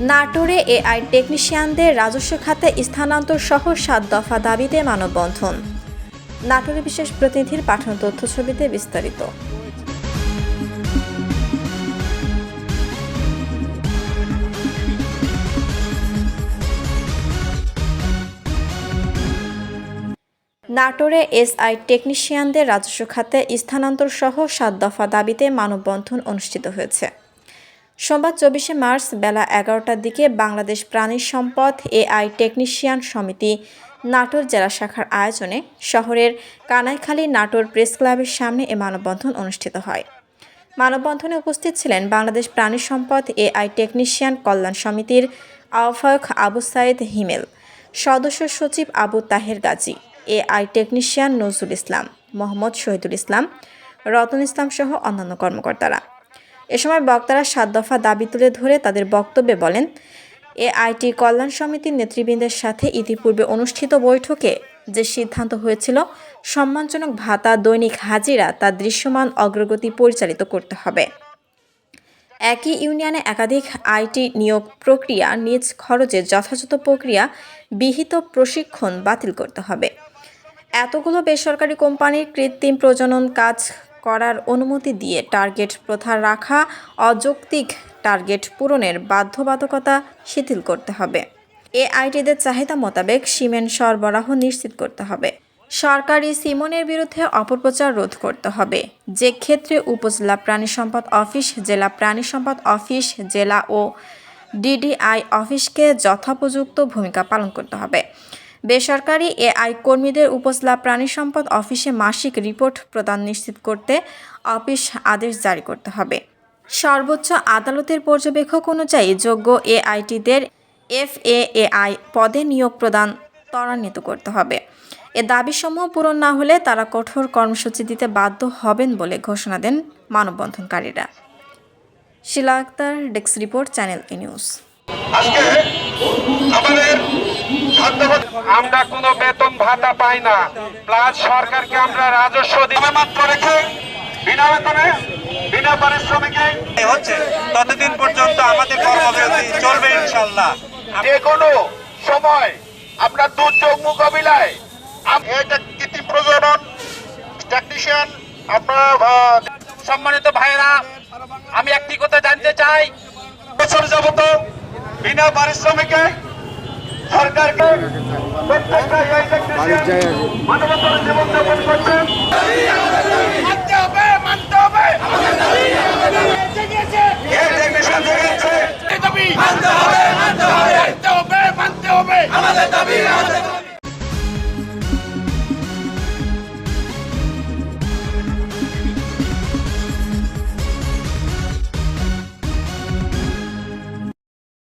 নাটোরে এআই টেকনিশিয়ানদের রাজস্ব খাতে স্থানান্তর সহ সাত দফা দাবিতে মানববন্ধন। নাটোরে বিশেষ প্রতিনিধির পাঠানো তথ্য ছবিতে বিস্তারিত। নাটোরে এসআই টেকনিশিয়ানদের রাজস্ব খাতে স্থানান্তর সহ সাত দফা দাবিতে মানববন্ধন অনুষ্ঠিত হয়েছে। সোমবার চব্বিশে মার্চ বেলা এগারোটার দিকে বাংলাদেশ প্রাণী সম্পদ এআই টেকনিশিয়ান সমিতি নাটোর জেলা শাখার আয়োজনে শহরের কানাইখালী নাটোর প্রেস ক্লাবের সামনে এ মানববন্ধন অনুষ্ঠিত হয়। মানববন্ধনে উপস্থিত ছিলেন বাংলাদেশ প্রাণী সম্পদ এআই টেকনিশিয়ান কল্যাণ সমিতির আহ্বায়ক আবু সাইদ হিমেল, সদস্য সচিব আবু তাহের গাজী, এআই টেকনিশিয়ান নজরুল ইসলাম, মোহাম্মদ শহীদুল ইসলাম, রতন ইসলাম সহ অন্যান্য কর্মকর্তারা। এ সময় বক্তারা সাত দফা দাবি তুলে ধরে তাদের বক্তব্যে বলেন, এআইটি কল্যাণ সমিতির নেতৃবৃন্দের সাথে ইতিপূর্বে অনুষ্ঠিত বৈঠকে যে সিদ্ধান্ত হয়েছিল, সম্মানজনক ভাতা, দৈনিক হাজিরা, তা দৃশ্যমান অগ্রগতি পরিচালিত করতে হবে। একই ইউনিয়নে একাধিক আইটি নিয়োগ প্রক্রিয়া, নিজ খরচে যথাযথ প্রক্রিয়া, বিহিত প্রশিক্ষণ বাতিল করতে হবে। এতগুলো বেসরকারি কোম্পানির কৃত্রিম প্রজনন কাজ করার অনুমতি দিয়ে টার্গেট প্রথা রাখা, অযৌক্তিক টার্গেট পূরণের বাধ্যবাধকতা শিথিল করতে হবে। এ আইটিদের চাহিদা মোতাবেক সিমেন্ট সরবরাহ নিশ্চিত করতে হবে। সরকারি সিমনের বিরুদ্ধে অপপ্রচার রোধ করতে হবে। যে ক্ষেত্রে উপজেলা প্রাণী সম্পদ অফিস, জেলা প্রাণী সম্পদ অফিস, জেলা ও ডিডিআই অফিসকে যথোপযুক্ত ভূমিকা পালন করতে হবে। বেসরকারি এআই কর্মীদের উপজেলা প্রাণী সম্পদ অফিসে মাসিক রিপোর্ট প্রদান নিশ্চিত করতে অফিস আদেশ জারি করতে হবে। সর্বোচ্চ আদালতের পর্যবেক্ষক অনুযায়ী যোগ্য এআইটিদের এফএএআই পদে নিয়োগ প্রদান ত্বরান্বিত করতে হবে। এ দাবিসমূহ পূরণ না হলে তারা কঠোর কর্মসূচি দিতে বাধ্য হবেন বলে ঘোষণা দেন মানববন্ধনকারীরা। Shila Akter, desk report, channel A news. আজকে আমাদের আমরা কোনো বেতন ভাতা পাই না। প্লাস সরকারকে আমরা রাজস্ব দিবে মাত্র রেখে বিনা বেতনে বিনা পারিশ্রমিকে হচ্ছে। ততদিন পর্যন্ত আমাদের কর্মবিরতি চলবে ইনশাল্লাহ যে কোনো সময় আপনার দুর্যোগ মোকাবিলায় এটা কৃত্রিম প্রজনন টেকনিশিয়ান আপনার সম্মানিত ভাইরা আমি একটি কথা জানতে চাই। বছর যাবত বিনা পারিশ্রমিকে সরকারকে প্রত্যেকটা মানবতার জীবনযাপন করছেন মানতে হবে মানতে হবে। এই টেকনিশিয়ান জেগেছে মানতে হবে মানতে হবে। মানতে হবে মানতে হবে। আমাদের দাবি আমাদের